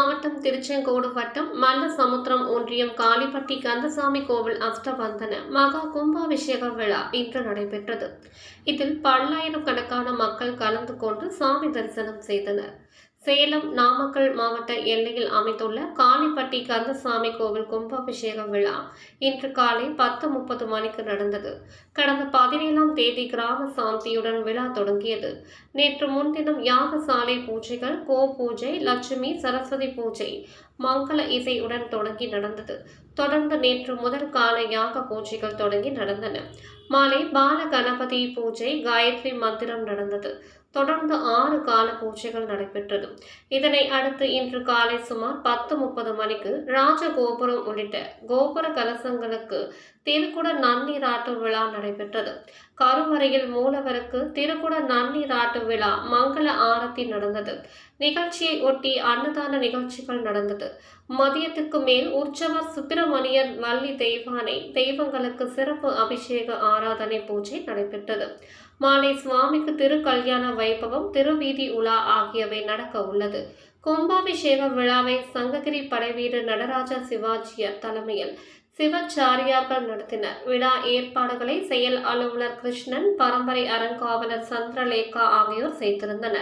மாவட்டம் திருச்செங்கோடு வட்டம் மல்லசமுத்திரம் ஒன்றியம் காளிப்பட்டி கந்தசாமி கோவில் அஷ்டபந்தன மகா கும்பாபிஷேக விழா இன்று நடைபெற்றது. இதில் பல்லாயிரக்கணக்கான மக்கள் கலந்து கொண்டு சாமி தரிசனம் செய்தனர். சேலம் நாமக்கல் மாவட்ட எல்லையில் அமைந்துள்ள காளிப்பட்டி கந்தசாமி கோவில் கும்பாபிஷேக விழா இன்று காலை பத்து முப்பது மணிக்கு நடந்தது. கடந்த பதினேழாம் தேதி கிராம சாந்தியுடன் விழா தொடங்கியது. நேற்று முன்தினம் யாகசாலை பூஜைகள் கோ பூஜை லட்சுமி சரஸ்வதி பூஜை மங்கள இசையுடன் தொடங்கி நடந்தது. தொடர்ந்து நேற்று முதல் கால யாக பூஜைகள் தொடங்கி நடந்தன. மாலை பால கணபதி பூஜை காயத்ரி மந்திரம் நடந்தது. தொடர்ந்து ஆறு கால பூஜைகள் நடைபெற்றது. இதனை அடுத்து இன்று காலை சுமார் பத்து முப்பது மணிக்கு ராஜகோபுரம் உள்ளிட்ட கோபுர கலசங்களுக்கு திருக்குட நன்னீராட்டு விழா நடைபெற்றது. கருவறையில் மூலவருக்கு திருக்குட நன்னீராட்டு விழா மங்கள ஆரத்தி நடந்தது. நிகழ்ச்சியை ஒட்டி அன்னதான நிகழ்ச்சிகள் நடந்தது. மதியத்துக்கு மேல் உற்சவர் சுப்பிரமணியர் வள்ளி தெய்வானை தெய்வங்களுக்கு சிறப்பு அபிஷேக ஆராதனை பூஜை நடைபெற்றது. மாலை சுவாமிக்கு திருக்கல்யாண வைபவம் திருவீதி உலா ஆகியவை நடக்க உள்ளது. கும்பாபிஷேக விழாவை சங்ககிரி படைவீடு நடராஜா சிவாஜியர் தலைமையில் சிவச்சாரியார்கள் நடத்தினர். விழா ஏற்பாடுகளை செயல் அலுவலர் கிருஷ்ணன் பரம்பரை அறங்காவலர் சந்திரலேகா ஆகியோர் செய்திருந்தனர்.